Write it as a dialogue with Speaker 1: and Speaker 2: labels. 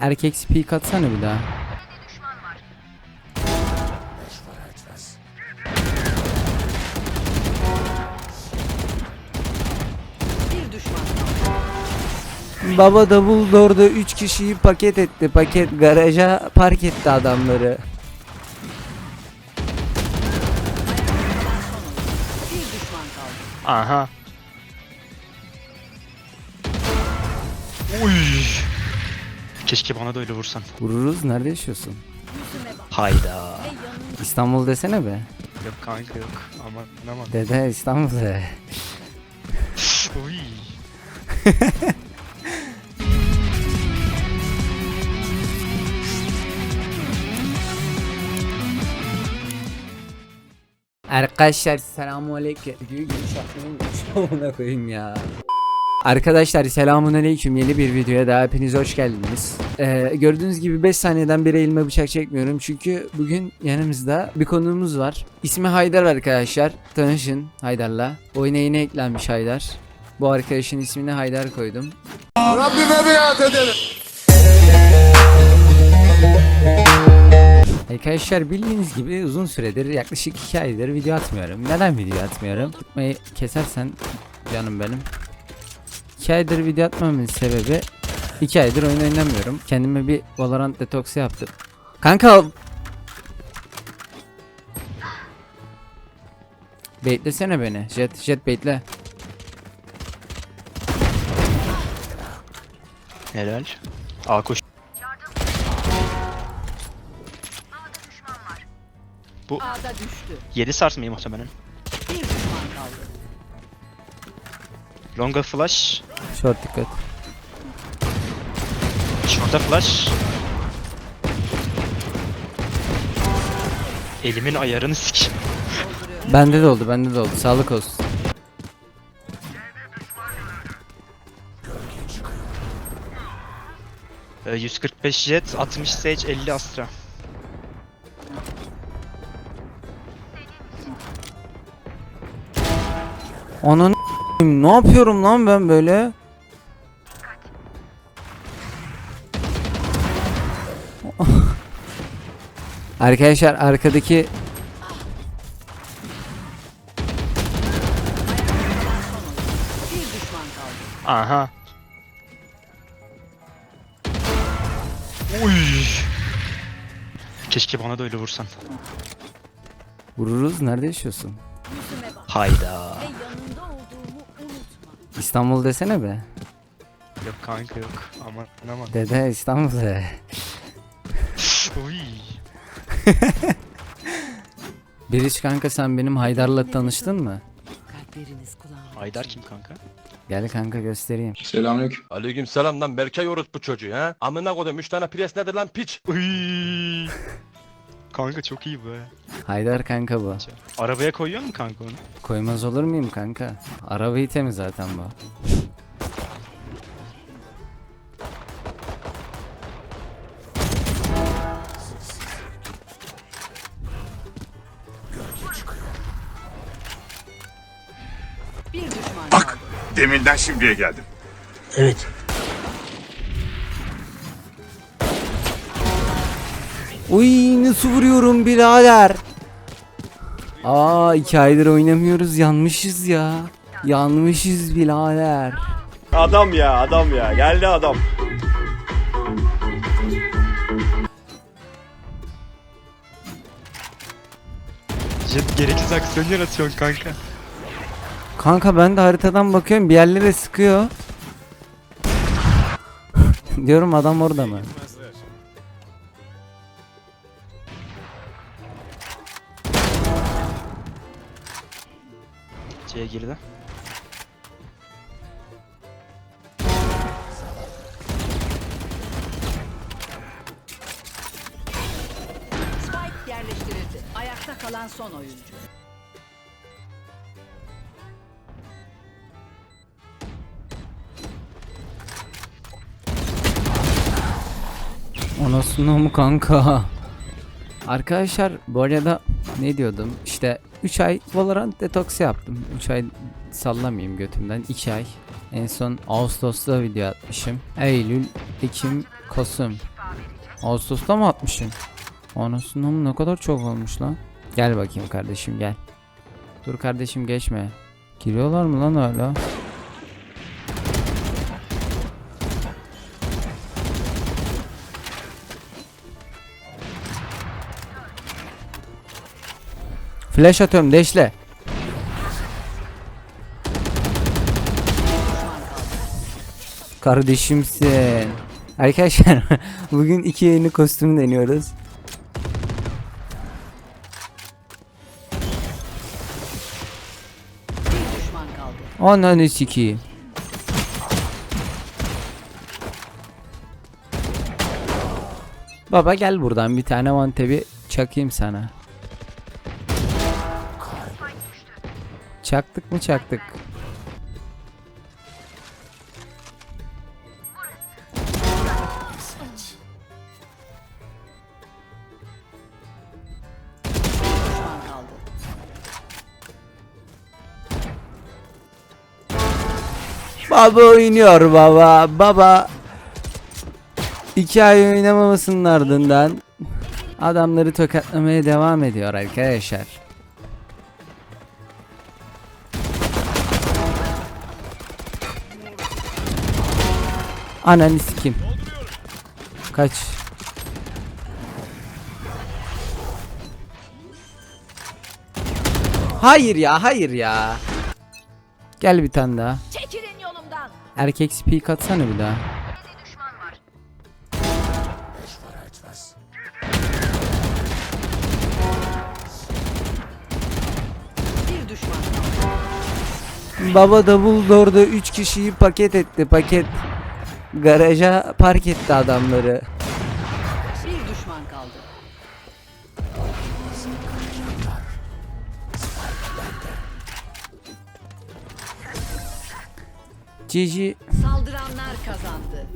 Speaker 1: Erkek speak atsana bir daha. Baba davul orada 3 kişiyi paket etti. Paket garaja park etti adamları.
Speaker 2: Aha. Uy. Keşke bana da öyle vursan.
Speaker 1: Vururuz nerede yaşıyorsun?
Speaker 2: Hayda.
Speaker 1: İstanbul desene be.
Speaker 2: Yok kanka yok. Aman aman.
Speaker 1: Dede İstanbul de.
Speaker 2: Uy.
Speaker 1: Arkadaşlar selamun aleyküm. Geniş atmayı unutmuşum koyayım ya. Arkadaşlar selamun aleyküm yeni bir videoya daha hepiniz hoş geldiniz. Ee, gördüğünüz gibi 5 saniyeden beri elime bıçak çekmiyorum çünkü bugün yanımızda bir konuğumuz var. İsmi Haydar arkadaşlar. Tanışın Haydar'la. Oyuna yeni eklenmiş Haydar. Bu arkadaşın ismini Haydar koydum.
Speaker 3: Rabbime biat ederim.
Speaker 1: Arkadaşlar bildiğiniz gibi uzun süredir yaklaşık 2 aydır video atmıyorum. Neden video atmıyorum? Tutmayı kesersen canım benim. 2 aydır video atmamın sebebi 2 aydır oyun oynamıyorum. Kendime bir Valorant detoksu yaptım. Kanka Baitlesene beni. Jet, jet baitle.
Speaker 2: Helal. A koş.
Speaker 4: A'da düştü.
Speaker 2: 7 sarsmayı muhtemelen. Longa flash.
Speaker 1: Short dikkat.
Speaker 2: Short'a flash. Elimin ayarını sik.
Speaker 1: Bende de oldu, bende de oldu. Sağlık olsun.
Speaker 2: Ee, 145 jet, 60 sage, 50 astra.
Speaker 1: Onun ne yapıyorum lan ben böyle? Arkadaşlar arkadaki
Speaker 4: Bir düşman kaldı.
Speaker 2: Aha. Uy. Keşke bana da öyle vursan.
Speaker 1: vururuz nerede yaşıyorsun?
Speaker 2: Hayda.
Speaker 1: İstanbul desene be.
Speaker 2: Yok kanka yok. Aman aman.
Speaker 1: Dede İstanbul de.
Speaker 2: Uy.
Speaker 1: Biriç kanka sen benim Haydar'la tanıştın mı?
Speaker 4: Kalpleriniz kulağım.
Speaker 2: Aydar kim kanka?
Speaker 1: Gel kanka göstereyim.
Speaker 3: Selamünaleyküm.
Speaker 5: Aleyküm selam lan Berkay orospu çocuğu ha. Amına koydum 3 tane pres nedir lan piç.
Speaker 2: Uy. Kanka çok iyi be.
Speaker 1: Haydar kanka bu.
Speaker 2: Arabaya koyuyor mu kanka onu?
Speaker 1: Koymaz olur muyum kanka? Arabayı temiz zaten bu.
Speaker 4: Bir düşman
Speaker 3: Bak. Deminden şimdiye geldim. Evet.
Speaker 1: Uy nasıl vuruyorum birader? Aa iki aydır oynamıyoruz yanmışız ya. Yanmışız birader.
Speaker 6: Adam ya adam ya geldi adam.
Speaker 2: Jet gereksiz aksiyon yaratıyorsun kanka.
Speaker 1: Kanka ben de haritadan bakıyorum bir yerlere sıkıyor. Diyorum adam orada mı?
Speaker 2: Girdi.
Speaker 4: Spike yerleştirildi. Ayakta kalan son oyuncu.
Speaker 1: Anasını mı kanka? Arkadaşlar bu arada ne diyordum? İşte 3 ay Valorant detoks yaptım. 3 ay sallamayayım götümden. 2 ay. En son Ağustos'ta video atmışım. Eylül, Ekim, Kasım. Ağustos'ta mı atmışsın? Anasından mı ne kadar çok olmuş lan. Gel bakayım kardeşim gel. Dur kardeşim geçme. Giriyorlar mı lan hala? Flash atıyorum deşle. Kardeşimsin. Arkadaşlar bugün iki yeni kostüm deniyoruz. Ananı sikeyim. Baba gel buradan bir tane mantebi çakayım sana. Çaktık mı çaktık. Baba oynuyor baba. Baba iki ay oynamamasının ardından adamları tokatlamaya devam ediyor arkadaşlar. Ananı sikim. Kaç. Hayır ya, hayır ya. Gel bir tane daha.
Speaker 4: Çekilin yolumdan.
Speaker 1: Erkek speak atsana bir daha.
Speaker 4: Bir düşman kaldı.
Speaker 1: Baba Dumbledore'da 3 kişiyi paket etti paket. Garaja park etti adamları.
Speaker 4: Bir düşman kaldı.
Speaker 1: Cici
Speaker 4: Saldıranlar kazandı.